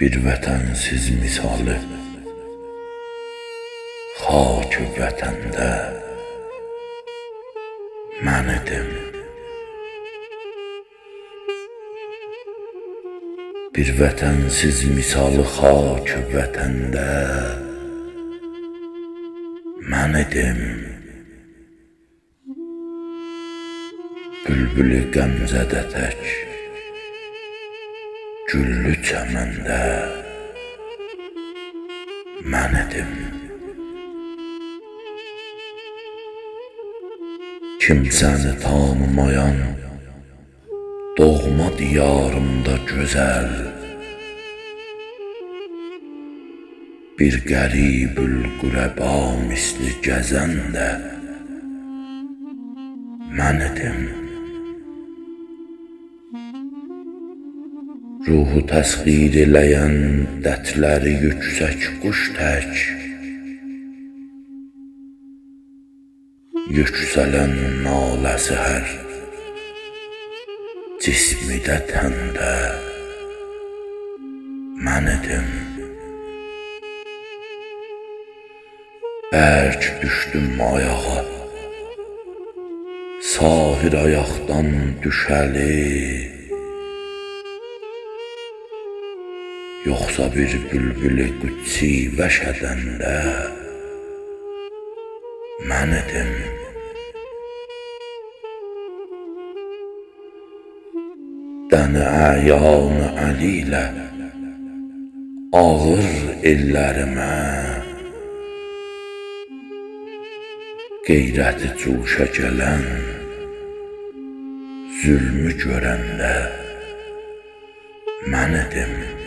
Bir vətənsiz misali Xak vətəndə mən idim. Bir vətənsiz misali xak vətəndə mən idim. Bülbülü qəmzədə tək Güllü çəməndə mən idim Kimsəni tanımayan Doğma diyarımda gözəl Bir qəribül qürəba misli gəzəndə mən idim Ruhu təsxir eləyən dətləri yüksək quş tək Yüksələn naləsi hər Cismi də təndə mən idim Bərk düşdüm ayağa. Sahir ayaqdan düşəli Yoxsa bir bülbülü qüdsi vəşədəndə mən idim Dəni əyanı əli ilə Ağır ellərimə. Qeyrəti cuşa gələn Zülmü görəndə mən idim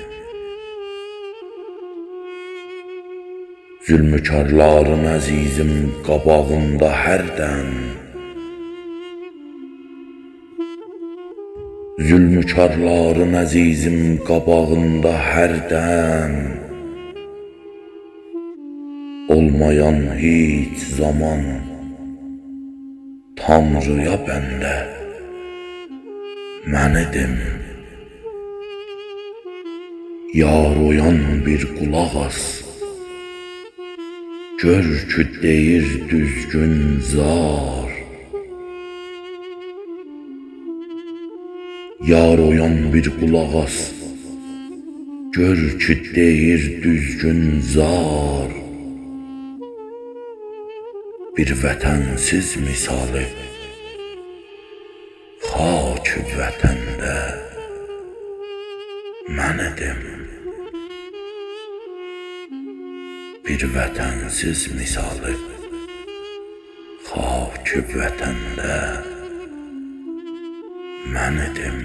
Zülmükarların əzizim qabağında hərdən Zülmükarların əzizim qabağında hərdən Olmayan hiç zaman Tanrıya bəndə mən idim Yar oyan bir qulaq as Gör ki deyir düzgün zar. Yar oyan bir qulaq as. Gör ki deyir düzgün zar. Bir vətənsiz misali. Xak vətəndə mən idim Bir vətənsiz misali Xak vətəndə mən idim